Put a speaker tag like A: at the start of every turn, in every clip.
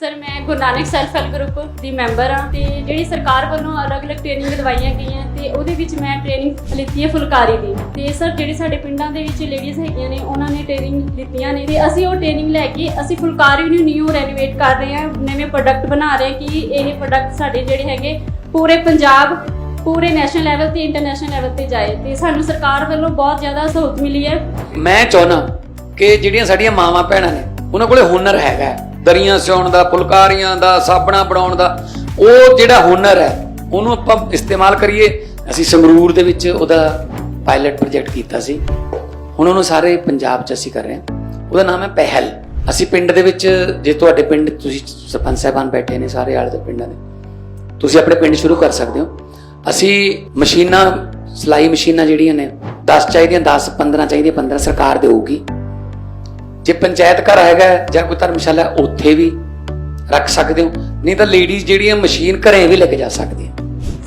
A: Sir ਮੈਂ Guru Nanak self help group ਦੀ member ਹਾਂ ਤੇ ਜਿਹੜੀ ਸਰਕਾਰ ਵੱਲੋਂ ਅਲੱਗ-ਅਲੱਗ ਟ੍ਰੇਨਿੰਗ ਦਵਾਈਆਂ ਗਈਆਂ ਤੇ ਉਹਦੇ ਵਿੱਚ ਮੈਂ ਟ੍ਰੇਨਿੰਗ ਲਿੱਤੀ ਹੈ ਫੁਲਕਾਰੀ ਦੀ। ਤੇ ਸਰ ਜਿਹੜੇ ਸਾਡੇ ਪਿੰਡਾਂ ਦੇ ਵਿੱਚ ਲੇਡੀਜ਼ ਹੈਗੀਆਂ ਨੇ, ਉਹਨਾਂ ਨੇ ਟ੍ਰੇਨਿੰਗ ਲਿੱਤੀਆਂ ਨੇ ਤੇ ਅਸੀਂ ਉਹ ਟ੍ਰੇਨਿੰਗ ਲੈ ਕੇ ਅਸੀਂ ਫੁਲਕਾਰੀ ਨੂੰ ਨਿਊ ਰੈਨੋਵੇਟ ਕਰ ਰਹੇ ਹਾਂ, ਨਵੇਂ ਪ੍ਰੋਡਕਟ ਬਣਾ ਰਹੇ ਕਿ ਇਹ ਪ੍ਰੋਡਕਟ ਸਾਡੇ ਜਿਹੜੇ ਹੈਗੇ ਪੂਰੇ ਪੰਜਾਬ, ਪੂਰੇ ਨੈਸ਼ਨਲ ਲੈਵਲ ਤੇ ਇੰਟਰਨੈਸ਼ਨਲ ਲੈਵਲ ਤੇ ਜਾਏ ਤੇ ਸਾਨੂੰ ਸਰਕਾਰ ਵੱਲੋਂ ਬਹੁਤ ਜ਼ਿਆਦਾ ਸਹੂਲਤ ਮਿਲੀ ਹੈ।
B: ਮੈਂ ਚਾਹੁੰਦਾ ਕਿ ਜਿਹੜੀਆਂ ਸਾਡੀਆਂ ਮਾਵਾਂ ਭੈਣਾਂ ਨੇ, ਉਹਨਾਂ ਕੋਲੇ ਹੁਨਰ ਹੈਗਾ। ਦਰੀਆਂ ਸਿਉਣ ਦਾ, ਫੁਲਕਾਰੀਆਂ ਦਾ, ਸਾਬਣਾ ਬਣਾਉਣ ਦਾ, ਉਹ ਜਿਹੜਾ ਹੁਨਰ ਹੈ, ਉਹਨੂੰ ਆਪਾਂ ਇਸਤੇਮਾਲ ਕਰੀਏ। ਅਸੀਂ ਸੰਗਰੂਰ ਦੇ ਵਿੱਚ ਉਹਦਾ ਪਾਇਲਟ ਪ੍ਰੋਜੈਕਟ ਕੀਤਾ ਸੀ। ਹੁਣ ਉਹਨੂੰ ਸਾਰੇ ਪੰਜਾਬ 'ਚ ਅਸੀਂ ਕਰ ਰਹੇ ਹਾਂ। ਉਹਦਾ ਨਾਮ ਹੈ ਪਹਿਲ। ਅਸੀਂ ਪਿੰਡ ਦੇ ਵਿੱਚ, ਜੇ ਤੁਹਾਡੇ ਪਿੰਡ, ਤੁਸੀਂ ਸਰਪੰਚ ਸਾਹਿਬਾਨ ਬੈਠੇ ਨੇ ਸਾਰੇ ਆਲੇ ਦੇ ਪਿੰਡਾਂ ਦੇ, ਤੁਸੀਂ ਆਪਣੇ ਪਿੰਡ ਸ਼ੁਰੂ ਕਰ ਸਕਦੇ ਹੋ। ਅਸੀਂ ਮਸ਼ੀਨਾਂ, ਸਿਲਾਈ ਮਸ਼ੀਨਾਂ ਜਿਹੜੀਆਂ ਨੇ 10 ਚਾਹੀਦੀਆਂ 10 15 ਚਾਹੀਦੀਆਂ 15 ਸਰਕਾਰ ਦੇਊਗੀ। ਜੇ ਪੰਚਾਇਤ ਘਰ ਹੈਗਾ ਜਾਂ ਕੋਈ ਧਰਮਸ਼ਾਲਾ, ਉੱਥੇ ਵੀ ਰੱਖ ਸਕਦੇ ਹੋ। ਨਹੀਂ ਤਾਂ ਲੇਡੀਜ਼ ਜਿਹੜੀਆਂ ਮਸ਼ੀਨ ਘਰੇ ਵੀ ਲੈ ਕੇ ਜਾ ਸਕਦੀਆਂ।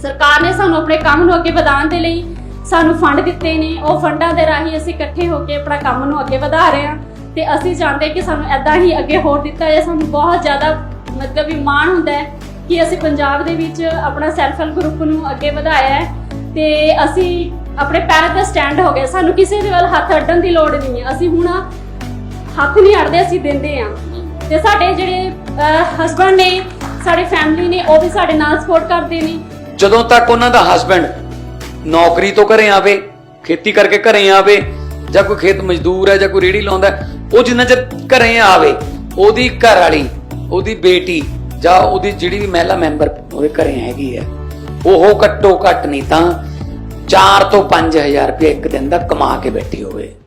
A: ਸਰਕਾਰ ਨੇ ਸਾਨੂੰ ਆਪਣੇ ਕੰਮ ਨੂੰ ਅੱਗੇ ਵਧਾਉਣ ਦੇ ਲਈ ਸਾਨੂੰ ਫੰਡ ਦਿੱਤੇ ਨੇ। ਉਹ ਫੰਡਾਂ ਦੇ ਰਾਹੀਂ ਅਸੀਂ ਇਕੱਠੇ ਹੋ ਕੇ ਆਪਣਾ ਕੰਮ ਨੂੰ ਅੱਗੇ ਵਧਾ ਰਹੇ ਹਾਂ। ਤੇ ਅਸੀਂ ਚਾਹੁੰਦੇ ਕਿ ਸਾਨੂੰ ਐਦਾਂ ਹੀ ਅੱਗੇ ਹੋਰ ਦਿੱਤਾ ਜਾਏ। ਸਾਨੂੰ ਬਹੁਤ ਜ਼ਿਆਦਾ ਮਤਲਬ ਵੀ ਮਾਣ ਹੁੰਦਾ ਹੈ ਕਿ ਅਸੀਂ ਪੰਜਾਬ ਦੇ ਵਿੱਚ ਆਪਣਾ ਸੈਲਫ ਹੈਲਪ ਗਰੁੱਪ ਨੂੰ ਅੱਗੇ ਵਧਾਇਆ ਹੈ। ਤੇ ਅਸੀਂ ਆਪਣੇ ਪੈਰਾਂ ਤੇ ਸਟੈਂਡ ਹੋ ਗਏ। ਸਾਨੂੰ ਕਿਸੇ ਦੇ ਵੱਲ ਹੱਥ ਅੱਡਣ ਦੀ ਲੋੜ ਨਹੀਂ ਹੈ। ਅਸੀਂ ਹੁਣ ਹੱਥ ਨਹੀਂ ਅੜਦੇ, ਅਸੀਂ ਦਿੰਦੇ ਆ ਤੇ ਸਾਡੇ ਜਿਹੜੇ ਹਸਬੰਡ ਨੇ, ਸਾਡੇ ਫੈਮਿਲੀ ਨੇ, ਉਹ ਵੀ ਸਾਡੇ ਨਾਲ ਸਪੋਰਟ ਕਰਦੇ ਨੇ।
B: ਜਦੋਂ ਤੱਕ ਉਹਨਾਂ ਦਾ ਹਸਬੰਡ ਨੌਕਰੀ ਤੋਂ ਘਰੇ ਆਵੇ, ਖੇਤੀ ਕਰਕੇ ਘਰੇ ਆਵੇ, ਜਾਂ ਕੋਈ ਖੇਤ ਮਜ਼ਦੂਰ ਹੈ ਜਾਂ ਕੋਈ ਰੇੜੀ ਲਾਉਂਦਾ ਉਹ ਜਿੰਨਾ ਚਿਰ ਘਰੇ ਆਵੇ, ਉਹਦੀ ਘਰ ਵਾਲੀ ਉਹਦੀ ਬੇਟੀ ਜਾਂ ਉਹਦੀ ਜਿਹੜੀ ਵੀ ਮਹਿਲਾ ਮੈਂਬਰ ਉਹਦੇ ਘਰੇ ਹੈਗੀ ਹੈ, ਉਹ ਘੱਟੋ ਘੱਟ ਨਹੀਂ ਤਾਂ 4 ਤੋਂ 5000 ਰੁਪਏ ਇੱਕ ਦਿਨ ਦਾ ਕਮਾ ਕੇ ਬੈਠੀ ਹੋ